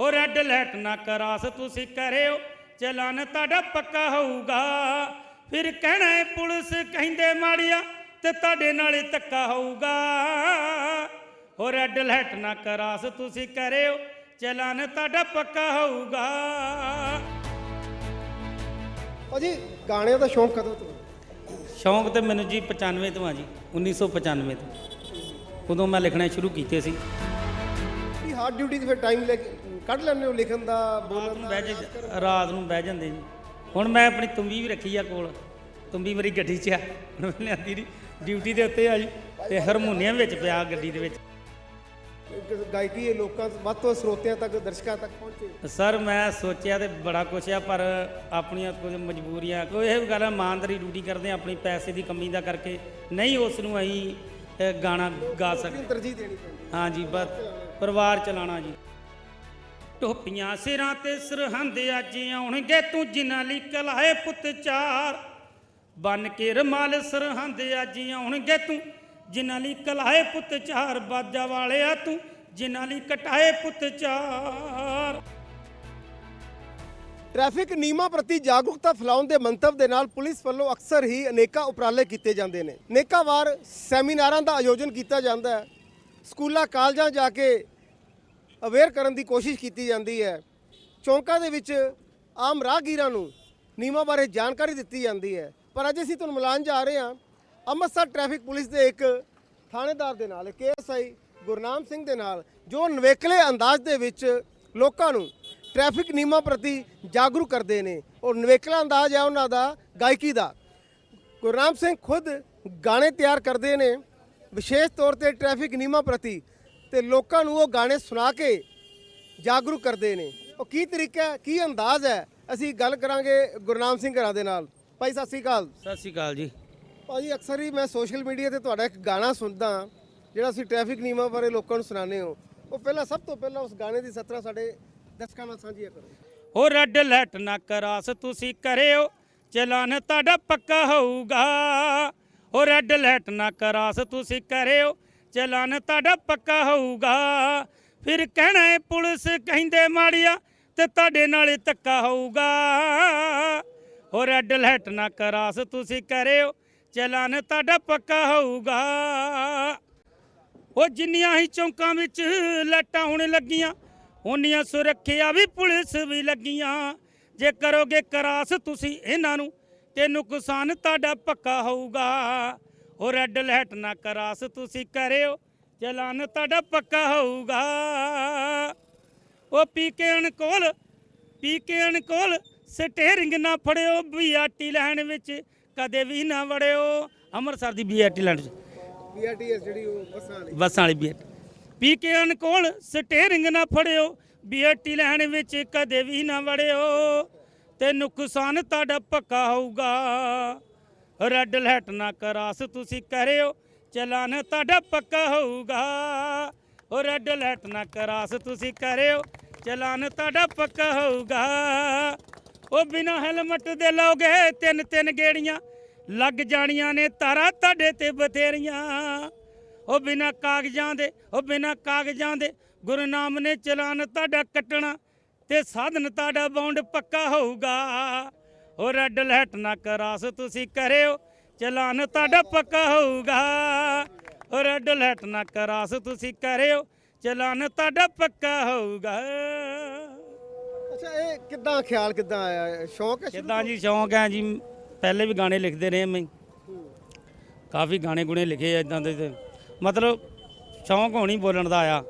ਹੋ red light ਨਾ cross ਤੁਸੀਂ ਕਰਿਓ ਚਲਾਨ ਤੁਹਾਡਾ ਪੱਕਾ ਹੋਊਗਾ। ਫਿਰ ਕਹਿਣਾ ਪੁਲਿਸ ਕਹਿੰਦੇ ਮਾੜੀਆ ਤੇ ਤੁਹਾਡੇ ਨਾਲ ਹੀ ਧੱਕਾ ਹੋਊਗਾ। ਹੋ ਰੈੱਡ ਲਾਈਟ ਨਾ ਕਰਾਸ ਤੁਸੀਂ ਕਰਿਓ ਚਲਾਨ ਤੁਹਾਡਾ ਪੱਕਾ ਹੋਊਗਾ। ਭਾਜੀ ਗਾਣਿਆਂ ਦਾ ਸ਼ੌਂਕ ਕਦੋਂ ਤੋਂ? ਸ਼ੌਂਕ ਤੇ ਮੈਨੂੰ ਜੀ 95 ਤੋਂ ਆ ਜੀ 1995 ਤੋਂ। ਉਦੋਂ ਮੈਂ ਲਿਖਣਾ ਸ਼ੁਰੂ ਕੀਤੇ ਸੀ। ਹਾਰਡ ਡਿਊਟੀ ਤੇ ਫਿਰ ਟਾਈਮ ਲੈ ਕੇ ਕੱਢ ਲੈਂਦੇ ਹੋ ਲਿਖਣ ਦਾ ਬੋਲਣ ਨੂੰ ਦਾ ਬਹਿ ਜਾ ਰਾਤ ਨੂੰ ਬਹਿ ਜਾਂਦੇ ਜੀ। ਹੁਣ ਮੈਂ ਆਪਣੀ ਤੁੰਬੀ ਵੀ ਰੱਖੀ ਆ ਕੋਲ। ਤੁੰਬੀ ਮੇਰੀ ਗੱਡੀ 'ਚ ਆ। ਹੁਣ ਮੈਂ ਲਿਆਂਦੀ ਨਹੀਂ ਡਿਊਟੀ ਦੇ ਉੱਤੇ ਆ ਜੀ ਤੇ ਹਾਰਮੋਨੀਅਮ ਵਿੱਚ ਪਿਆ ਗੱਡੀ ਦੇ ਵਿੱਚ। ਇੱਕ ਗਾਇਕੀ ਇਹ ਲੋਕਾਂ ਤੋਂ ਵੱਧ ਤੋਂ ਸਰੋਤਿਆਂ ਤੱਕ ਦਰਸ਼ਕਾਂ ਤੱਕ ਪਹੁੰਚੇ। ਸਰ ਮੈਂ ਸੋਚਿਆ ਤੇ ਬੜਾ ਕੁਛ ਆ ਪਰ ਆਪਣੀਆਂ ਕੁਝ ਮਜਬੂਰੀਆਂ ਕੋਈ ਇਹ ਗੱਲ ਇਮਾਨਦਾਰੀ ਡਿਊਟੀ ਕਰਦੇ ਆ ਆਪਣੀ ਪੈਸੇ ਦੀ ਕਮੀ ਦਾ ਕਰਕੇ। ਨਹੀਂ ਉਸ ਨੂੰ ਅਸੀਂ ਗਾਣਾ ਗਾ ਸਕਦੇ। ਤਰਜੀਹ ਦੇਣੀ ਪੈਂਦੀ। ਹਾਂਜੀ ਬਸ। ਪਰਿਵਾਰ ਚਲਾਣਾ ਜੀ। ਟੋਪੀਆਂ ਸਿਰਾਂ ਤੇ ਸਰਹੰਦ ਅੱਜ ਆਉਣਗੇ, ਤੂੰ ਜਿਨ੍ਹਾਂ ਲਈ ਕਲਾਏ ਪੁੱਤ ਚਾਰ। ਬਨ ਕੇ ਰਮਾਲ ਸਰਹੰਦ ਅੱਜ ਆਉਣਗੇ, ਤੂੰ ਜਿਨ੍ਹਾਂ ਲਈ ਕਲਾਏ ਪੁੱਤ ਚਾਰ। ਬਾਜਾ ਵਾਲਿਆ ਤੂੰ ਜਿਨ੍ਹਾਂ ਲਈ ਕਟਾਏ ਪੁੱਤ ਚਾਰ। ਟ੍ਰੈਫਿਕ ਨਿਯਮਾਂ ਪ੍ਰਤੀ ਜਾਗਰੂਕਤਾ ਫੈਲਾਉਣ ਦੇ ਮੰਤਵ ਦੇ ਨਾਲ ਪੁਲਿਸ ਵੱਲੋਂ ਅਕਸਰ ਹੀ ਅਨੇਕਾਂ ਉਪਰਾਲੇ ਕੀਤੇ ਜਾਂਦੇ ਨੇ। ਅਨੇਕਾਂ ਵਾਰ ਸੈਮੀਨਾਰਾਂ ਦਾ ਆਯੋਜਨ ਕੀਤਾ ਜਾਂਦਾ ਹੈ। ਸਕੂਲਾਂ, ਕਾਲਜਾਂ ਜਾ ਕੇ ਅਵੇਅਰ ਕਰਨ ਦੀ ਕੋਸ਼ਿਸ਼ ਕੀਤੀ ਜਾਂਦੀ ਹੈ। ਚੌਂਕਾਂ ਦੇ ਵਿੱਚ ਆਮ ਰਾਹਗੀਰਾਂ ਨੂੰ ਨਿਯਮਾਂ ਬਾਰੇ ਜਾਣਕਾਰੀ ਦਿੱਤੀ ਜਾਂਦੀ ਹੈ। ਪਰ ਅੱਜ ਅਸੀਂ ਤੁਹਾਨੂੰ ਮਿਲਾਨ ਜਾ ਰਹੇ ਹਾਂ। ਅੰਮ੍ਰਿਤਸਰ ਟ੍ਰੈਫਿਕ ਪੁਲਿਸ ਦੇ ਇੱਕ ਥਾਣੇਦਾਰ ਦੇ ਨਾਲ ਕੇਐਸਆਈ ਗੁਰਨਾਮ ਸਿੰਘ ਦੇ ਨਾਲ, ਜੋ ਨਵੇਕਲੇ ਅੰਦਾਜ਼ ਦੇ ਵਿੱਚ ਲੋਕਾਂ ਨੂੰ ਟ੍ਰੈਫਿਕ ਨਿਯਮਾਂ ਪ੍ਰਤੀ ਜਾਗਰੂਕ ਕਰਦੇ ਨੇ। ਔਰ ਨਵੇਕਲਾ ਅੰਦਾਜ਼ ਹੈ ਉਹਨਾਂ ਦਾ, ਗਾਇਕੀ ਦਾ। ਗੁਰਨਾਮ ਸਿੰਘ ਖੁਦ ਗਾਣੇ ਤਿਆਰ ਕਰਦੇ ਨੇ। ਵਿਸ਼ੇਸ਼ ਤੌਰ ਤੇ ਟ੍ਰੈਫਿਕ ਨਿਯਮਾਂ ਪ੍ਰਤੀ ਤੇ ਲੋਕਾਂ ਨੂੰ ਉਹ ਗਾਣੇ ਸੁਣਾ ਕੇ ਜਾਗਰੂਕ ਕਰਦੇ ਨੇ। ਉਹ ਕੀ ਤਰੀਕਾ ਹੈ ਕੀ ਅੰਦਾਜ਼ ਹੈ? ਅਸੀਂ ਗੱਲ ਕਰਾਂਗੇ ਗੁਰਨਾਮ ਸਿੰਘ ਘਰਾਂ ਦੇ ਨਾਲ। ਭਾਈ ਸਤਿ ਸ੍ਰੀ ਅਕਾਲ। ਸਤਿ ਸ਼੍ਰੀ ਅਕਾਲ ਜੀ। ਭਾਜੀ ਅਕਸਰ ਹੀ ਮੈਂ ਸੋਸ਼ਲ ਮੀਡੀਆ ਤੇ ਤੁਹਾਡਾ ਇੱਕ ਗਾਣਾ ਸੁਣਦਾ ਹਾਂ, ਜਿਹੜਾ ਅਸੀਂ ਟ੍ਰੈਫਿਕ ਨਿਯਮਾਂ ਬਾਰੇ ਲੋਕਾਂ ਨੂੰ ਸੁਣਾਉਂਦੇ ਹੋ। ਉਹ ਪਹਿਲਾਂ ਸਭ ਤੋਂ ਪਹਿਲਾਂ ਉਸ ਗਾਣੇ ਦੀ ਸਤਰਾ ਸਾਡੇ ਦਰਸ਼ਕਾਂ ਨਾਲ ਸਾਂਝੀਆਂ ਕਰੋ। ਹੋ ਰੈੱਡ ਲਾਈਟ ਨਾ ਕਰਾਸ ਤੁਸੀਂ ਕਰਿਓ ਚਲਾਨ ਤੁਹਾਡਾ ਪੱਕਾ ਹੋਊਗਾ। ਉਹ ਰੈੱਡ ਲਾਈਟ ਨਾ ਕਰਾਸ ਤੁਸੀਂ ਕਰਿਓ, ਚਲਾਨ ਤੁਹਾਡਾ ਪੱਕਾ ਹੋਊਗਾ। ਫਿਰ ਕਹਿਣਾ ਏ ਪੁਲਿਸ ਕਹਿੰਦੇ ਮਾੜੀਆ ਤੇ ਤੁਹਾਡੇ ਨਾਲ ਹੀ ਧੱਕਾ ਹੋਊਗਾ। ਹੋ ਰੈੱਡ ਲਾਈਟ ਨਾ ਕਰਾਸ ਤੁਸੀਂ ਕਰਿਓ, ਚਲਾਨ ਤੁਹਾਡਾ ਪੱਕਾ ਹੋਊਗਾ। ਉਹ ਜਿੰਨੀਆਂ ਹੀ ਚੌਂਕਾਂ ਵਿੱਚ ਲਾਟਾਂ ਹੁਣ ਲੱਗੀਆਂ, ਉਨੀਆਂ ਸੁਰੱਖਿਆ ਵੀ ਪੁਲਿਸ ਵੀ ਲੱਗੀਆਂ। ਜੇ ਕਰੋਗੇ ਕਰਾਸ ਤੁਸੀਂ ਇਹਨਾਂ ਨੂੰ ਤੇ ਨੁਕਸਾਨ ਤੁਹਾਡਾ ਪੱਕਾ ਹੋਊਗਾ। ਉਹ ਰੈੱਡ ਲਾਈਟ ਨਾ ਕਰਾਸ ਤੁਸੀਂ ਕਰਿਓ ਚਲਾਨ ਤੁਹਾਡਾ ਪੱਕਾ ਹੋਊਗਾ। ਉਹ ਪੀਕੇ ਕੋਲ ਪੀਕੇ ਕੋਲ ਸਟੇਰਿੰਗ ਨਾ ਫੜਿਓ ਬੀਆਰਟੀ ਲੈਣ ਵਿੱਚ ਕਦੇ ਵੀ ਨਾ ਵੜਿਓ। ਅੰਮ੍ਰਿਤਸਰ ਦੀ ਬੀਆਰਟੀ ਲੈਣ ਵਿੱਚ। ਬੀਆਰਟੀਐਸ ਜਿਹੜੀ ਉਹ ਬੱਸਾਂ ਵਾਲੀ। ਬੱਸਾਂ ਵਾਲੀ ਬੀਐਟ ਪੀਕੇ ਕੋਲ ਸਟੇਰਿੰਗ ਨਾ ਫੜਿਓ ਬੀਐਟੀ ਲੈਣ ਵਿੱਚ ਕਦੇ ਵੀ ਨਾ ਵੜਿਓ। ਤੇ ਨੁਕਸਾਨ ਤੁਹਾਡਾ ਪੱਕਾ ਹੋਊਗਾ। ਰੈੱਡ ਲਾਈਟ ਨਾ ਕਰਾਸ ਤੁਸੀਂ ਕਰਿਓ, ਚਲਾਨ ਤੁਹਾਡਾ ਪੱਕਾ ਹੋਊਗਾ। ਉਹ ਰੈੱਡ ਲਾਈਟ ਨਾ ਕਰਾਸ ਤੁਸੀਂ ਕਰਿਓ, ਚਲਾਨ ਤੁਹਾਡਾ ਪੱਕਾ ਹੋਊਗਾ। ਉਹ ਬਿਨਾ ਹੈਲਮਟ ਦੇ ਲੋਗੇ ਤਿੰਨ ਤਿੰਨ ਗੇੜੀਆਂ ਲੱਗ ਜਾਣੀਆਂ ਨੇ, ਤਾਰਾ ਤੁਹਾਡੇ ਤੇ ਬਥੇਰੀਆਂ। ਉਹ ਬਿਨਾ ਕਾਗਜ਼ਾਂ ਦੇ, ਉਹ ਬਿਨਾ ਕਾਗਜ਼ਾਂ ਦੇ ਗੁਰਨਾਮ ਨੇ ਚਲਾਨ ਤੁਹਾਡਾ ਕੱਟਣਾ। ਤੇ ਸਾਧਨ ਤੁਹਾਡਾ ਬੌਂਡ ਪੱਕਾ ਹੋਊਗਾ। ਉਹ ਰੈੱਡ ਲਾਈਟ ਨਾ ਕਰਾਸ ਤੁਸੀਂ ਕਰਿਓ ਚਲਾਨ ਤੁਹਾਡਾ ਪੱਕਾ ਹੋਊਗਾ। ਉਹ ਰੈੱਡ ਲਾਈਟ ਨਾ ਕਰਾਸ ਤੁਸੀਂ ਕਰਿਓ ਚਲਾਨ ਤੁਹਾਡਾ ਪੱਕਾ ਹੋਊਗਾ। ਅੱਛਾ ਇਹ ਕਿੱਦਾਂ ਖਿਆਲ ਕਿੱਦਾਂ ਆਇਆ? ਹੈ? ਸ਼ੌਂਕ ਹੈ ਕਿੱਦਾਂ ਜੀ ਸ਼ੌਂਕ ਹੈ ਜੀ। ਪਹਿਲੇ ਵੀ ਗਾਣੇ ਲਿਖਦੇ ਰਹੇ ਮੈਂ। ਕਾਫੀ ਗਾਣੇ ਗੁਣੇ ਲਿਖੇ ਆ ਇਦਾਂ ਦੇ ਮਤਲਬ ਸ਼ੌਂਕ ਹੋਣੀ ਬੋਲਣ ਦਾ ਆਇਆ?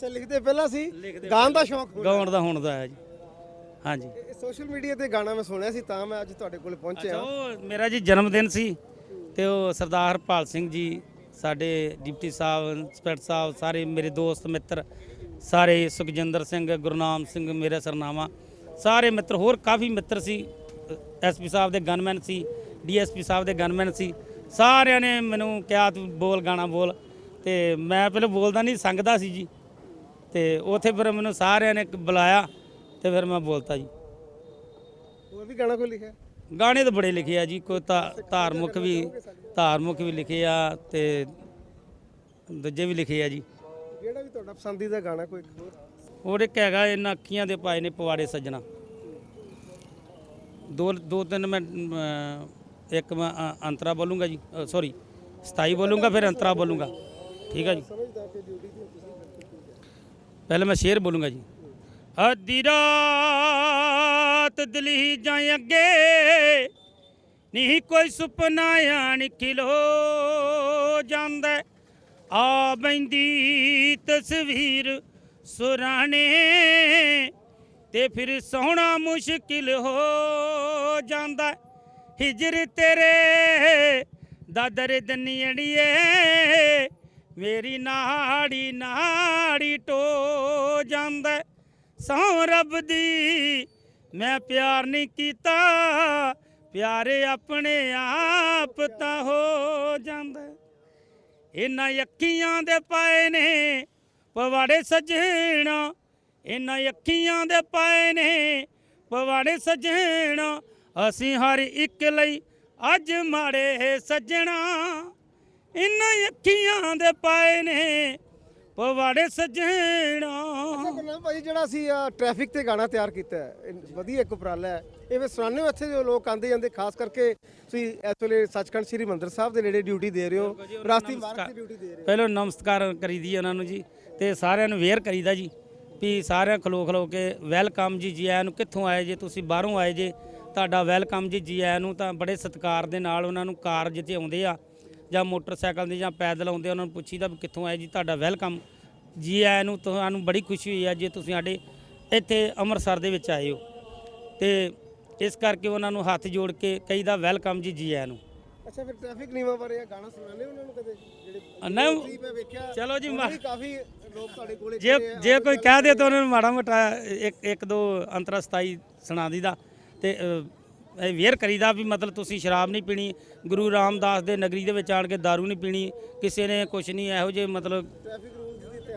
ਅੱਛਾ ਲਿਖਦੇ ਪਹਿਲਾਂ ਸੀ? ਗਾਣ ਦਾ ਸ਼ੌਂਕ ਹੋਣਾ। ਗਾਉਣ ਦਾ ਹੁਣ ਦਾ ਆਇਆ ਜੀ। ਹਾਂਜੀ। ਸੋਸ਼ਲ ਮੀਡੀਆ ਤੇ ਗਾਣਾ ਮੈਂ ਸੁਣਿਆ ਸੀ ਤਾਂ ਮੈਂ ਅੱਜ ਤੁਹਾਡੇ ਕੋਲ ਅੱਛਾ ਪਹੁੰਚਿਆ ਉਹ ਮੇਰਾ ਜੀ ਜਨਮ ਦਿਨ ਸੀ ਤੇ ਉਹ ਸਰਦਾਰ ਹਰਪਾਲ ਸਿੰਘ ਜੀ ਸਾਡੇ ਡਿਪਟੀ ਸਾਹਿਬ ਇੰਸਪੈਕਟਰ ਸਾਹਿਬ ਸਾਰੇ ਮੇਰੇ ਦੋਸਤ ਮਿੱਤਰ ਸਾਰੇ ਸੁਖਜਿੰਦਰ ਸਿੰਘ ਗੁਰਨਾਮ ਸਿੰਘ ਮੇਰੇ ਸਰਨਾਮਾ ਸਾਰੇ ਮਿੱਤਰ ਹੋਰ ਕਾਫੀ ਮਿੱਤਰ ਸੀ। ਐਸਪੀ ਸਾਹਿਬ ਦੇ ਗਨਮੈਨ ਸੀ ਡੀਐਸਪੀ ਸਾਹਿਬ ਦੇ ਗਨਮੈਨ ਸੀ। ਸਾਰਿਆਂ ਨੇ ਮੈਨੂੰ ਕਿਹਾ ਤੂੰ ਬੋਲ ਗਾਣਾ ਬੋਲ। ਤੇ ਮੈਂ ਪਹਿਲਾਂ ਬੋਲਦਾ ਨਹੀਂ ਸੰਗਦਾ ਸੀ ਜੀ। ਤੇ ਉਥੇ ਫਿਰ ਮੈਨੂੰ ਸਾਰਿਆਂ ਨੇ ਬੁਲਾਇਆ ਤੇ ਫਿਰ ਮੈਂ ਬੋਲਤਾ ਜੀ। ਹੋਰ ਵੀ ਗਾਣਾ ਕੋਈ ਲਿਖਿਆ? ਗਾਣੇ ਤਾਂ ਬੜੇ ਲਿਖੇ ਆ ਜੀ ਕੋਈ ਤਾਂ ਧਾਰਮਿਕ ਵੀ ਧਾਰਮਿਕ ਵੀ ਲਿਖੇ ਆ ਤੇ ਦੂਜੇ ਵੀ ਲਿਖੇ ਆ ਜੀ। ਜਿਹੜਾ ਵੀ ਤੁਹਾਡਾ ਪਸੰਦੀਦਾ ਗਾਣਾ ਕੋਈ ਹੋਰ? ਹੋਰ ਇੱਕ ਹੈਗਾ ਇਹਨਾਂ ਅੱਖੀਆਂ ਦੇ ਪਾਏ ਨੇ ਪਵਾੜੇ ਸੱਜਣਾ। ਦੋ ਦੋ ਤਿੰਨ ਮੈਂ ਇੱਕ ਮੈਂ ਅੰਤਰਾ ਬੋਲੂੰਗਾ ਜੀ ਸੌਰੀ 27 ਬੋਲੂੰਗਾ ਫਿਰ ਅੰਤਰਾ ਬੋਲੂੰਗਾ। ਠੀਕ ਹੈ ਜੀ। ਪਹਿਲਾਂ ਮੈਂ ਸ਼ੇਰ ਬੋਲੂੰਗਾ ਜੀ। ਅੱਧੀ ਰਾਤ ਦਲੀ ਜਾਂ ਅੱਗੇ ਨਹੀਂ ਕੋਈ ਸੁਪਨਾ ਆਣ ਖਿਲੋ ਜਾਂਦਾ। ਆ ਬੈਂਦੀ ਤਸਵੀਰ ਸੁਰਾਣੇ, ਤੇ ਫਿਰ ਸੋਹਣਾ ਮੁਸ਼ਕਿਲ ਹੋ ਜਾਂਦਾ। ਹਿਜਰ ਤੇਰੇ ਦਾਦਰ ਦਨੀੜੀਏ ਮੇਰੀ ਨਾੜੀ ਨਾੜੀ ਟੋ ਜਾਂਦਾ। ਸਹੁੰ ਰੱਬ ਦੀ, ਮੈਂ ਪਿਆਰ ਨਹੀਂ ਕੀਤਾ। ਪਿਆਰੇ ਆਪਣੇ ਆਪ ਤਾਂ ਹੋ ਜਾਂਦਾ। ਇਹਨਾਂ ਅੱਖੀਆਂ ਦੇ ਪਾਏ ਨੇ ਪਵਾੜੇ ਸਜਣਾ। ਇਹਨਾਂ ਅੱਖੀਆਂ ਦੇ ਪਾਏ ਨੇ ਪਵਾੜੇ ਸਜਣਾ। ਅਸੀਂ ਹਰ ਇੱਕ ਲਈ ਅੱਜ ਮਾੜੇ ਸੱਜਣਾ। ਇਹਨਾਂ ਅੱਖੀਆਂ ਦੇ ਪਾਏ ਨੇ ਪਵਾੜੇ ਸਜਣਾ। ਗੁਰਨਾਮ ਭਾਈ ਜਿਹੜਾ ਅਸੀਂ ਟ੍ਰੈਫਿਕ ਤੇ ਗਾਣਾ ਤਿਆਰ ਕੀਤਾ ਹੈ ਇਹ ਵਧੀਆ ਇੱਕ ਉਪਰਾਲਾ ਹੈ। ਇਹ ਵੇ ਸੁਣਾਉਂਦੇ ਹੋ ਇੱਥੇ ਜੋ ਲੋਕ ਆਉਂਦੇ ਜਾਂਦੇ ਖਾਸ ਕਰਕੇ ਤੁਸੀਂ ਇਸ ਵੇਲੇ ਸੱਚਖੰਡ ਸ੍ਰੀ ਮੰਦਰ ਸਾਹਿਬ ਦੇ ਨੇੜੇ ਡਿਊਟੀ ਦੇ ਰਹੇ ਹੋ ਰਾਸਤੀ ਮਾਰਗ ਦੀ ਡਿਊਟੀ ਦੇ ਰਹੇ ਹੋ। ਪਹਿਲਾਂ ਨਮਸਕਾਰ ਕਰੀਦੀ ਉਹਨਾਂ ਨੂੰ ਜੀ ਤੇ ਸਾਰਿਆਂ ਨੂੰ ਵੇਅਰ ਕਰੀਦਾ ਜੀ ਵੀ ਸਾਰਿਆਂ ਖਲੋ ਖਲੋ ਕੇ ਵੈਲਕਮ ਜੀ ਜੀ ਆਇਆਂ ਨੂੰ ਕਿੱਥੋਂ ਆਏ ਜੇ ਤੁਸੀਂ ਬਾਹਰੋਂ ਆਏ ਜੇ ਤੁਹਾਡਾ ਵੈਲਕਮ ਜੀ ਜੀ ਆਇਆਂ ਨੂੰ ਤਾਂ ਬੜੇ ਸਤਿਕਾਰ ਦੇ ਨਾਲ ਉਹਨਾਂ ਨੂੰ ਕਾਰ ਜਿੱਥੇ ਆਉਂਦੇ ਆ ਜਾਂ ਮੋਟਰਸਾਈਕਲ ਦੇ ਜਾਂ ਪੈਦਲ ਆਉਂਦੇ ਉਹਨਾਂ ਨੂੰ ਪੁੱਛੀਦਾ ਵੀ ਕਿੱਥੋਂ ਆਏ ਜੀ ਤੁਹਾਡਾ ਵੈਲਕਮ। ਜੀ ਆਇਆਂ ਨੂੰ ਤੁਹਾਨੂੰ ਬੜੀ ਖੁਸ਼ੀ ਹੋਈ ਆ ਜੇ ਤੁਸੀਂ ਸਾਡੇ ਇੱਥੇ ਅੰਮ੍ਰਿਤਸਰ ਦੇ ਵਿੱਚ ਆਏ ਹੋ। ਤੇ ਇਸ ਕਰਕੇ ਉਹਨਾਂ ਨੂੰ ਹੱਥ ਜੋੜ ਕੇ ਕਹੀਦਾ ਵੈਲਕਮ ਜੀ ਜੀ ਆਇਆਂ ਨੂੰ। ਅੱਛਾ ਫਿਰ ਟ੍ਰੈਫਿਕ ਨਿਯਮਾਂ ਬਾਰੇ ਇਹ ਗਾਣਾ ਹੋ ਉਹਨਾਂ ਨੂੰ ਕਦੇ? ਜਿਹੜੇ ਮੈਂ ਵੇਖਿਆ ਚਲੋ ਜੀ, ਕਾਫੀ ਲੋਕ ਤੁਹਾਡੇ ਕੋਲੇ ਜੇ। ਜੇ ਕੋਈ ਕਹਿ ਦੇ ਤਾਂ ਉਹਨਾਂ ਨੂੰ। ਮਾੜਾ ਮੋਟਾ ਇੱਕ ਇੱਕ ਦੋ ਅੰਤਰਾ ਸਤਾਈ ਸੁਣਾ ਦੀਦਾ ਤੇ ਅਵੇਅਰ ਕਰੀਦਾ ਵੀ ਮਤਲਬ ਤੁਸੀਂ ਸ਼ਰਾਬ ਨਹੀਂ ਪੀਣੀ, ਗੁਰੂ ਰਾਮਦਾਸ ਦੇ ਨਗਰੀ ਦੇ ਵਿੱਚ ਆਣ ਕੇ दारू ਨਹੀਂ ਪੀਣੀ, ਕਿਸੇ ਨੇ ਕੁਝ ਨਹੀਂ, ਇਹੋ ਜਿਹੇ ਮਤਲਬ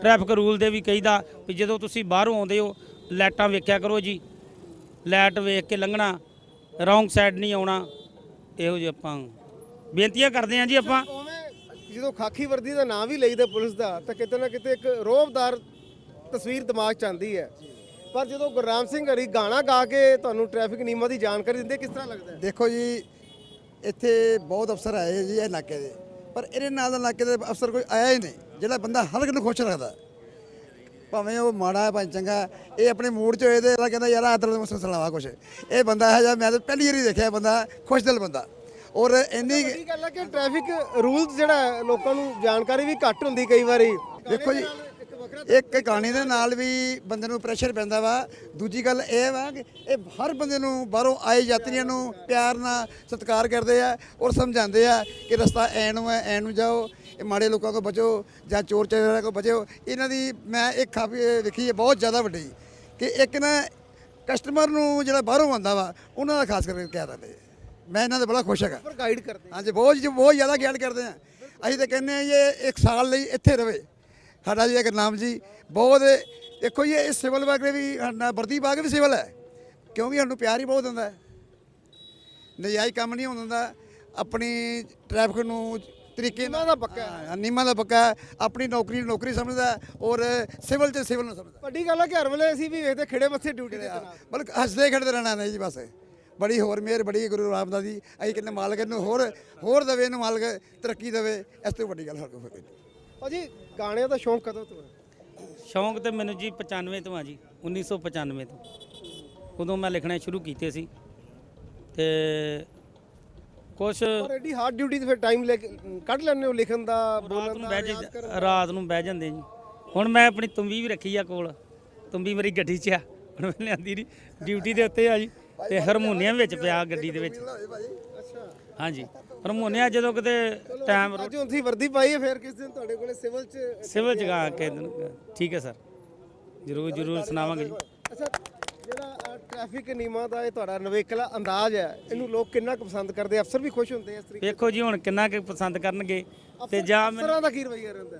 ਟ੍ਰੈਫਿਕ ਰੂਲ ਦੇ ਵੀ ਕਹੀਦਾ ਵੀ ਜਦੋਂ ਤੁਸੀਂ ਬਾਹਰੋਂ ਆਉਂਦੇ ਹੋ, ਲਾਈਟਾਂ ਵੇਖਿਆ ਕਰੋ ਜੀ, ਲਾਈਟ ਵੇਖ ਕੇ ਲੰਘਣਾ ਰੌਂਗ ਸਾਈਡ ਨਹੀਂ ਆਉਣਾ, ਇਹੋ ਜਿਹੇ ਆਪਾਂ ਬੇਨਤੀਆਂ ਕਰਦੇ ਹਾਂ ਜੀ ਆਪਾਂ। ਜਦੋਂ ਖਾਕੀ ਵਰਦੀ ਦਾ ਨਾਮ ਵੀ ਲਈਦਾ ਪੁਲਿਸ ਦਾ, ਤਾਂ ਕਿਤੇ ਨਾ ਕਿਤੇ ਇੱਕ ਰੋਬਦਾਰ ਤਸਵੀਰ ਦਿਮਾਗ 'ਚ ਆਉਂਦੀ ਹੈ। ਪਰ ਜਦੋਂ ਗੁਰਰਾਮ ਸਿੰਘ ਹਰੀ ਗਾਣਾ ਗਾ ਕੇ ਤੁਹਾਨੂੰ ਟ੍ਰੈਫਿਕ ਨਿਯਮਾਂ ਦੀ ਜਾਣਕਾਰੀ ਦਿੰਦੇ ਕਿਸ ਤਰ੍ਹਾਂ ਲੱਗਦਾ ਹੈ? ਦੇਖੋ ਜੀ ਇੱਥੇ ਬਹੁਤ ਅਫਸਰ ਆਏ ਜੀ ਇਹ ਇਲਾਕੇ ਦੇ। ਪਰ ਇਹਦੇ ਨਾਲ ਦਾ ਇਲਾਕੇ ਦੇ ਅਫਸਰ ਕੋਈ ਆਇਆ ਹੀ ਨਹੀਂ ਜਿਹੜਾ ਬੰਦਾ ਹਰ ਇੱਕ ਨੂੰ ਖੁਸ਼ ਰੱਖਦਾ। ਭਾਵੇਂ ਉਹ ਮਾੜਾ ਹੈ ਭਾਵੇਂ ਚੰਗਾ ਹੈ, ਇਹ ਆਪਣੇ ਮੂਡ 'ਚ ਹੋਏ ਤੇ ਇਹਦਾ ਕਹਿੰਦਾ ਯਾਰ ਆਦਰ ਮਸਲ ਸਲਾਵਾ ਕੁਛ। ਇਹ ਬੰਦਾ ਹੈ ਜਾਂ ਮੈਂ ਤਾਂ ਪਹਿਲੀ ਵਾਰੀ ਦੇਖਿਆ ਇਹ ਬੰਦਾ ਖੁਸ਼ ਦਿਲ ਬੰਦਾ। ਔਰ ਇੰਨੀ ਵੱਡੀ ਗੱਲ ਹੈ ਕਿ ਟ੍ਰੈਫਿਕ ਰੂਲਸ ਜਿਹੜਾ ਹੈ, ਲੋਕਾਂ ਨੂੰ ਜਾਣਕਾਰੀ ਵੀ ਘੱਟ ਹੁੰਦੀ ਕਈ ਵਾਰੀ। ਦੇਖੋ ਜੀ ਇੱਕ ਕਹਾਣੀ ਦੇ ਨਾਲ ਵੀ ਬੰਦੇ ਨੂੰ ਪ੍ਰੈਸ਼ਰ ਪੈਂਦਾ ਵਾ। ਦੂਜੀ ਗੱਲ ਇਹ ਵਾ ਕਿ ਇਹ ਹਰ ਬੰਦੇ ਨੂੰ ਬਾਹਰੋਂ ਆਏ ਯਾਤਰੀਆਂ ਨੂੰ ਪਿਆਰ ਨਾਲ ਸਤਿਕਾਰ ਕਰਦੇ ਆ ਔਰ ਸਮਝਾਉਂਦੇ ਆ ਕਿ ਰਸਤਾ ਐ ਨੂੰ ਹੈ ਐ ਨੂੰ ਜਾਓ ਇਹ ਮਾੜੇ ਲੋਕਾਂ ਤੋਂ ਬਚੋ ਜਾਂ ਚੋਰ ਚਕਾਰਾਂ ਤੋਂ ਬਚੋ। ਇਹਨਾਂ ਦੀ ਮੈਂ ਇੱਕ ਕਾਫੀ ਵੇਖੀ ਹੈ ਬਹੁਤ ਜ਼ਿਆਦਾ ਵੱਡੀ ਕਿ ਇੱਕ ਨਾ ਕਸਟਮਰ ਨੂੰ ਜਿਹੜਾ ਬਾਹਰੋਂ ਆਉਂਦਾ ਵਾ ਉਹਨਾਂ ਦਾ ਖਾਸ ਕਰਕੇ ਕਹਿ ਦਿੰਦੇ। ਮੈਂ ਇਹਨਾਂ ਦਾ ਬੜਾ ਖੁਸ਼ ਹੈਗਾ। ਪਰ ਗਾਈਡ ਕਰਦੇ ਹਾਂਜੀ ਬਹੁਤ ਬਹੁਤ ਜ਼ਿਆਦਾ ਗਿਆਨ ਕਰਦੇ ਆ। ਅਸੀਂ ਤਾਂ ਕਹਿੰਦੇ ਆ ਇਹ ਇੱਕ ਸਾਲ ਲਈ ਇੱਥੇ ਰਵੇ। ਸਾਡਾ ਜੀ ਇੱਕ ਨਾਮ ਜੀ ਬਹੁਤ ਦੇਖੋ ਜੀ ਇਹ ਸਿਵਲ ਬਾਗ ਦੇ ਵੀ ਸਾਡਾ ਵਰਦੀ ਬਾਗ ਵੀ ਸਿਵਲ ਹੈ। ਕਿਉਂਕਿ ਸਾਨੂੰ ਪਿਆਰ ਹੀ ਬਹੁਤ ਹੁੰਦਾ ਹੈ। ਨਜਾਇਜ਼ ਕੰਮ ਨਹੀਂ ਹੋਣ ਦਿੰਦਾ। ਆਪਣੀ ਟ੍ਰੈਫਿਕ ਨੂੰ ਤਰੀਕੇ ਨਿਯਮਾਂ ਦਾ ਪੱਕਾ ਹੈ। ਹਾਂ, ਨਿਯਮਾਂ ਦਾ ਪੱਕਾ ਹੈ। ਆਪਣੀ ਨੌਕਰੀ ਨੂੰ ਨੌਕਰੀ ਸਮਝਦਾ ਹੈ ਔਰ ਸਿਵਲ ਤੇ ਸਿਵਲ ਨੂੰ ਸਮਝਦਾ ਵੱਡੀ ਗੱਲ ਹੈ ਕਿ ਹਰ ਵੇਲੇ ਅਸੀਂ ਵੀ ਵੇਖਦੇ ਖੜੇ ਮੱਥੇ ਡਿਊਟੀ ਤੇ ਤੈਨਾਤ ਬਲਕਿ ਹੱਸਦੇ ਖੇਡਦੇ ਰਹਿਣਾ ਨਹੀਂ ਜੀ ਬਸ। ਬੜੀ ਹੋਰ ਮਿਹਰ ਬੜੀ ਗੁਰੂ ਰਾਮਦਾਸ ਦੀ। ਅਸੀਂ ਕਹਿੰਦੇ ਮਾਲਕ ਨੂੰ ਹੋਰ ਹੋਰ ਦਵੇ ਇਹਨੂੰ ਮਾਲਕ ਤਰੱਕੀ ਦੇਵੇ। ਇਸ ਤੋਂ ਵੱਡੀ ਗੱਲ ਹੋਰ ਕੋਈ ਨਹੀਂ। ਭਾਜੀ ਗਾਣਿਆਂ ਦਾ ਸ਼ੌਂਕ ਕਦੋਂ ਤੋਂ ਹੈ? ਸ਼ੌਂਕ ਤੇ ਮੈਨੂੰ ਜੀ 95 ਤੋਂ ਆ ਜੀ 1995 ਤੋਂ। ਉਦੋਂ ਮੈਂ ਲਿਖਣੇ ਸ਼ੁਰੂ ਕੀਤੇ ਸੀ ਤੇ ਕੁਛ ਪਰ ਐਡੀ ਹਾਰਡ ਡਿਊਟੀ ਤੇ ਫਿਰ ਟਾਈਮ ਲੈ ਕੇ ਕੱਢ ਲੈਂਦੇ ਹੋ ਲਿਖਣ ਦਾ ਰਾਤ ਬੋਲਣ ਨੂੰ ਦਾ ਬਹਿ ਰਿਆਜ਼ ਕਰਨ ਜੇ ਰਾਤ ਨੂੰ ਬਹਿ ਜਾਂਦੇ ਜੀ। ਹੁਣ ਮੈਂ ਆਪਣੀ ਤੁੰਬੀ ਵੀ ਰੱਖੀ ਆ ਕੋਲ ਤੁੰਬੀ ਮੇਰੀ ਗੱਡੀ 'ਚ ਆ। ਹੁਣ ਮੈਂ ਲਿਆਂਦੀ ਨਹੀਂ ਡਿਊਟੀ ਦੇ ਉੱਤੇ ਆ ਜੀ ਤੇ ਹਾਰਮੋਨੀਅਮ ਵਿੱਚ ਪਿਆ ਗੱਡੀ ਦੇ ਵਿੱਚ। ਅੱਛਾ ਹਾਂਜੀ। ਹਾਰਮੋਨੀਆ ਜਦੋਂ ਕਿਤੇ ਟਾਈਮ ਅੱਜ ਹੁਣ ਤੁਸੀਂ ਵਰਦੀ ਪਾਈ ਹੈ ਫਿਰ ਕਿਸ ਦਿਨ ਤੁਹਾਡੇ ਕੋਲੇ ਸਿਵਲ ਚ ਸਿਵਲ ਜਗਾ ਕੇ ਠੀਕ ਹੈ ਸਰ। ਜਰੂਰ ਜਰੂਰ ਸੁਣਾਵਾਂਗੇ। ਜੀ ਅੱਛਾ ਜਿਹੜਾ ਟ੍ਰੈਫਿਕ ਨਿਯਮਾਂ ਦਾ ਇਹ ਤੁਹਾਡਾ ਨਵੇਕਲਾ ਅੰਦਾਜ਼ ਹੈ ਇਹਨੂੰ ਲੋਕ ਕਿੰਨਾ ਕੁ ਪਸੰਦ ਕਰਦੇ? ਅਫਸਰ ਵੀ ਖੁਸ਼ ਹੁੰਦੇ ਇਸ ਤਰੀਕੇ ਵੇਖੋ ਜੀ ਹੁਣ ਕਿੰਨਾ ਕੁ ਪਸੰਦ ਕਰਨਗੇ ਤੇ ਜਾਂ ਅਫਸਰਾਂ ਦਾ ਕੀ ਰਵੱਈਆ ਰਹਿੰਦਾ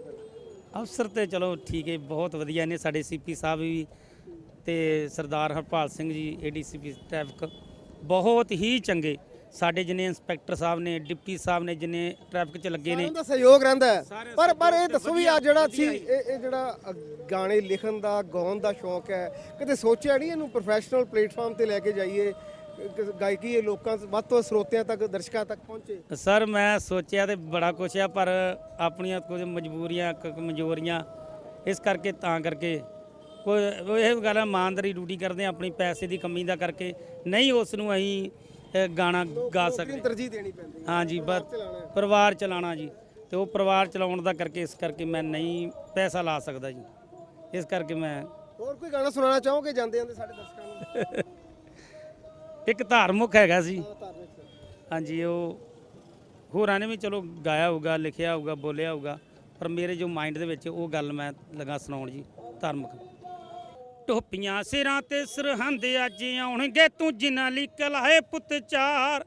ਅਫਸਰ ਤੇ ਚਲੋ ਠੀਕ ਹੈ ਬਹੁਤ ਵਧੀਆ ਨੇ ਸਾਡੇ ਸੀਪੀ ਸਾਹਿਬ ਵੀ ਤੇ ਸਰਦਾਰ ਹਰਪਾਲ ਸਿੰਘ ਜੀ ਏਡੀਸੀਪੀ ਟ੍ਰੈਫਿਕ ਬਹੁਤ ਹੀ ਚੰਗੇ ਸਾਡੇ ਜਿੰਨੇ ਇੰਸਪੈਕਟਰ ਸਾਹਿਬ ਨੇ ਡਿਪਟੀ ਸਾਹਿਬ ਨੇ ਜਿੰਨੇ ਟ੍ਰੈਫਿਕ 'ਚ ਲੱਗੇ ਨੇ। ਦਾ ਸਹਿਯੋਗ ਰਹਿੰਦਾ ਹੈ। ਪਰ ਪਰ ਇਹ ਦੱਸੋ ਵੀ ਆ ਜਿਹੜਾ ਸੀ ਇਹ ਇਹ ਜਿਹੜਾ ਅ, ਗਾਣੇ ਲਿਖਣ ਦਾ ਗਾਉਣ ਦਾ ਸ਼ੌਂਕ ਹੈ ਕਦੇ ਸੋਚਿਆ ਨਹੀਂ ਇਹਨੂੰ ਪ੍ਰੋਫੈਸ਼ਨਲ ਪਲੇਟਫਾਰਮ ਤੇ ਲੈ ਕੇ ਜਾਈਏ ਗਾਇਕੀ ਇਹ ਲੋਕਾਂ ਵੱਧ ਤੋਂ ਵੱਧ ਸਰੋਤਿਆਂ ਤੱਕ ਦਰਸ਼ਕਾਂ ਤੱਕ ਪਹੁੰਚੇ। ਸਰ ਮੈਂ ਸੋਚਿਆ ਤੇ ਬੜਾ ਕੁਛ ਆ ਪਰ ਆਪਣੀਆਂ ਕੁਝ ਮਜਬੂਰੀਆਂ ਕ- ਕਮਜ਼ੋਰੀਆਂ ਇਸ ਕਰਕੇ ਤਾਂ ਕਰਕੇ ਕੋਈ ਇਹ ਗੱਲ ਆ, ਇਮਾਨਦਾਰੀ ਡਿਊਟੀ ਕਰਦੇ ਆ ਆਪਣੀ ਪੈਸੇ ਦੀ ਕਮੀ ਦਾ ਕਰਕੇ। ਨਹੀਂ ਉਸ ਨੂੰ ਅਸੀਂ ਅ, ਗਾਣਾ ਗਾ ਸਕਦੇ। ਤਰਜੀਹ ਦੇਣੀ ਪੈਂਦੀ ਹੈ। ਹਾਂਜੀ ਬਸ। ਪਰਿਵਾਰ ਚਲਾਉਣਾ ਜੀ। ਤੇ ਉਹ ਪਰਿਵਾਰ ਚਲਾਉਣ ਦਾ ਕਰਕੇ ਇਸ ਕਰਕੇ ਮੈਂ ਨਹੀਂ ਪੈਸਾ ਲਾ ਸਕਦਾ ਜੀ। ਇਸ ਕਰਕੇ ਮੈਂ ਹੋਰ ਕੋਈ ਗਾਣਾ ਸੁਣਾਉਣਾ ਚਾਹੋਗੇ? ਜਾਂਦੇ ਜਾਂਦੇ ਸਾਡੇ ਦਰਸ਼ਕਾਂ ਨੂੰ। ਇੱਕ ਧਾਰਮਿਕ ਹੈਗਾ ਸੀ। ਹਾਂਜੀ ਉਹ ਹੋਰਾਂ ਨੇ ਵੀ ਚਲੋ ਗਾਇਆ ਹੋਊਗਾ ਲਿਖਿਆ ਹੋਊਗਾ ਬੋਲਿਆ ਹੋਊਗਾ ਪਰ ਮੇਰੇ ਜੋ ਮਾਈਂਡ ਦੇ ਵਿੱਚ ਉਹ ਗੱਲ ਮੈਂ ਲਗਾ ਸੁਣਾਉਣ ਜੀ ਧਾਰਮਿਕ। ਟੋਪੀਆਂ ਸਿਰਾਂ ਤੇ ਸਰਹੰਦ ਅੱਜ ਆਉਣਗੇ, ਤੂੰ ਜਿਨ੍ਹਾਂ ਲਈ ਕਲਾਏ ਪੁੱਤ ਚਾਰ।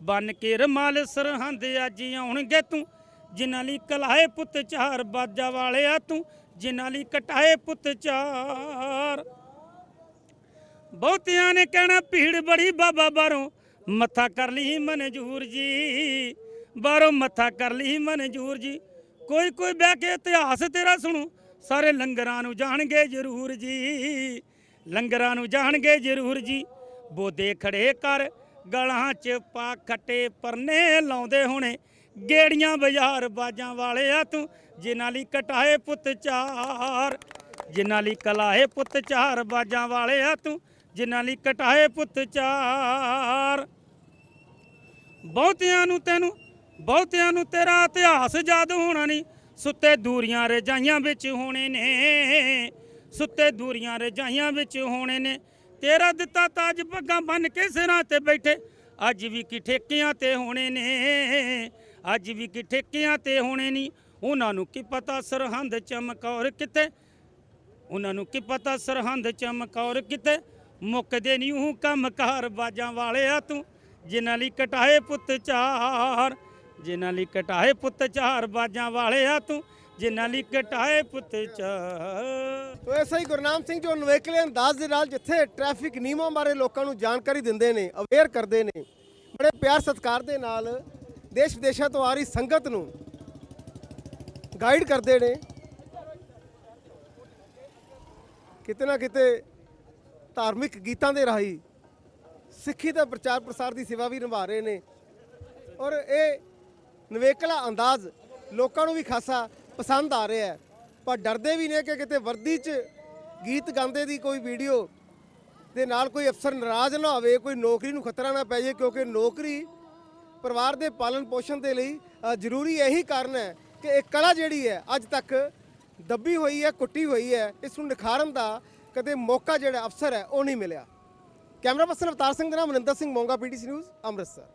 ਬਨ ਕੇ ਰਮਾਲ ਸਰਹੰਦ ਅੱਜ ਆਉਣਗੇ, ਤੂੰ ਜਿਨ੍ਹਾਂ ਲਈ ਕਲਾਏ ਪੁੱਤ ਚਾਰ। ਬਾਜਾ ਵਾਲਿਆ, ਤੂੰ ਜਿਨ੍ਹਾਂ ਲਈ ਕਟਾਏ ਪੁੱਤ ਚਾਰ। ਬਹੁਤਿਆਂ ਨੇ ਕਹਿਣਾ, ਭੀੜ ਬੜੀ ਬਾਬਾ ਬਾਹਰੋਂ, ਮੱਥਾ ਕਰ ਲਈ ਮਨਜੂਰ ਜੀ। ਬਾਹਰੋਂ ਮੱਥਾ ਕਰ ਲਈ ਮਨਜੂਰ ਜੀ। ਕੋਈ ਕੋਈ ਬਹਿ ਕੇ ਇਤਿਹਾਸ ਤੇਰਾ ਸੁਣੂ ਸਾਰੇ ਲੰਗਰਾਂ ਨੂੰ ਜਾਣਗੇ ਜ਼ਰੂਰ ਜੀ। ਲੰਗਰਾਂ ਨੂੰ ਜਾਣਗੇ ਜ਼ਰੂਰ ਜੀ। ਬੋਦੇ ਖੜੇ ਕਰ, ਗਲਾਂ 'ਚ ਪਾ ਖੱਟੇ ਪਰਨੇ ਲਾਉਂਦੇ ਹੋਣੇ। ਗੇੜੀਆਂ ਬਾਜ਼ਾਰ ਬਾਜਾਂ ਵਾਲੇ ਆ ਤੂੰ, ਜਿਨ੍ਹਾਂ ਲਈ ਕਟਾਏ ਪੁੱਤ ਚਾਰ। ਜਿਨ੍ਹਾਂ ਲਈ ਕਲਾਏ ਪੁੱਤ ਚਾਰ, ਬਾਜਾਂ ਵਾਲੇ ਆ ਤੂੰ, ਜਿਨ੍ਹਾਂ ਲਈ ਕਟਾਏ ਪੁੱਤ ਚਾਰ। ਬਹੁਤਿਆਂ ਨੂੰ ਤੈਨੂੰ, ਬਹੁਤਿਆਂ ਨੂੰ ਤੇਰਾ ਇਤਿਹਾਸ ਯਾਦ ਹੋਣਾ ਨਹੀਂ। ਸੁੱਤੇ ਦੂਰੀਆਂ ਰਜਾਈਆਂ ਵਿੱਚ ਹੋਣੇ ਨੇ। ਸੁੱਤੇ ਦੂਰੀਆਂ ਰਜਾਈਆਂ ਵਿੱਚ ਹੋਣੇ ਨੇ। ਤੇਰਾ ਦਿੱਤਾ ਤਾਜ ਪੱਗਾਂ ਬੰਨ ਕੇ ਸਿਰਾਂ ਤੇ ਬੈਠੇ। ਅੱਜ ਵੀ ਕੀ ਠੇਕਿਆਂ ਤੇ ਹੋਣੇ ਨੇ। ਅੱਜ ਵੀ ਕੀ ਠੇਕਿਆਂ ਤੇ ਹੋਣੇ ਨਹੀਂ ਉਹਨਾਂ ਨੂੰ ਕੀ ਪਤਾ ਸਰਹੰਦ ਚਮਕੌਰ ਕਿਤੇ? ਉਹਨਾਂ ਨੂੰ ਕੀ ਪਤਾ ਸਰਹੰਦ ਚਮਕੌਰ ਕਿਤੇ? ਮੁੱਕਦੇ ਨਹੀਂ ਹੂੰ ਕੰਮਕਾਰ ਬਾਜਾਂ ਵਾਲਿਆ ਤੂੰ, ਜਿਨ੍ਹਾਂ ਲਈ ਕਟਾਏ ਪੁੱਤ ਚਾਰ। ਜਿਨ੍ਹਾਂ ਲਈ ਕਟਾਏ ਪੁੱਤ ਚਾਰ ਬਾਜਾਂ ਵਾਲਿਆ ਤੂੰ, ਜਿਨ੍ਹਾਂ ਲਈ ਕਟਾਏ ਪੁੱਤ ਚਾਰ। ਤੋ ਐਸਾ ਹੀ ਗੁਰਨਾਮ ਸਿੰਘ ਜੋ ਨਵੇਕਲੇ ਅੰਦਾਜ਼ ਦੇ ਨਾਲ ਜਿੱਥੇ ਟ੍ਰੈਫਿਕ ਨਿਯਮਾਂ ਬਾਰੇ ਲੋਕਾਂ ਨੂੰ ਜਾਣਕਾਰੀ ਦਿੰਦੇ ਨੇ ਅਵੇਅਰ ਕਰਦੇ ਨੇ, ਬੜੇ ਪਿਆਰ ਸਤਿਕਾਰ ਦੇ ਨਾਲ ਦੇਸ਼ ਵਿਦੇਸ਼ਾਂ ਤੋਂ ਆ ਰਹੀ ਸੰਗਤ ਨੂੰ ਗਾਈਡ ਕਰਦੇ ਨੇ। ਕਿਤੇ ਨਾ ਕਿਤੇ ਧਾਰਮਿਕ ਗੀਤਾਂ ਦੇ ਰਾਹੀਂ ਸਿੱਖੀ ਦਾ ਪ੍ਰਚਾਰ ਪ੍ਰਸਾਰ ਦੀ ਸੇਵਾ ਵੀ ਨਿਭਾ ਰਹੇ ਨੇ। ਔਰ ਇਹ ਨਵੇਕਲਾ ਅੰਦਾਜ਼ ਲੋਕਾਂ ਨੂੰ ਵੀ ਖਾਸਾ ਪਸੰਦ ਆ ਰਿਹਾ ਹੈ। ਪਰ ਡਰਦੇ ਵੀ ਨੇ ਕਿ ਕਿਤੇ ਵਰਦੀ 'ਚ ਗੀਤ ਗਾਉਂਦੇ ਦੀ ਕੋਈ ਵੀਡੀਓ ਦੇ ਨਾਲ ਕੋਈ ਅਫਸਰ ਨਾਰਾਜ਼ ਨਾ ਹੋਵੇ, ਕੋਈ ਨੌਕਰੀ ਨੂੰ ਖਤਰਾ ਨਾ ਪੈ ਜਾਏ, ਕਿਉਂਕਿ ਨੌਕਰੀ ਪਰਿਵਾਰ ਦੇ ਪਾਲਣ ਪੋਸ਼ਣ ਦੇ ਲਈ ਜ਼ਰੂਰੀ ਇਹੀ ਕਾਰਨ ਹੈ ਕਿ ਇਹ ਕਲਾ ਜਿਹੜੀ ਹੈ ਅੱਜ ਤੱਕ ਦੱਬੀ ਹੋਈ ਹੈ, ਕੁੱਟੀ ਹੋਈ ਹੈ, ਇਸ ਨੂੰ ਨਿਖਾਰਨ ਦਾ ਕਦੇ ਮੌਕਾ ਜਿਹੜਾ ਅਫਸਰ ਹੈ ਉਹ ਨਹੀਂ ਮਿਲਿਆ। ਕੈਮਰਾ ਪਰਸਨ ਅਵਤਾਰ ਸਿੰਘ ਦੇ ਨਾਲ ਮਨਿੰਦਰ ਸਿੰਘ ਮੋਂਗਾ, ਪੀਟੀਸੀ ਨਿਊਜ਼, ਅੰਮ੍ਰਿਤਸਰ।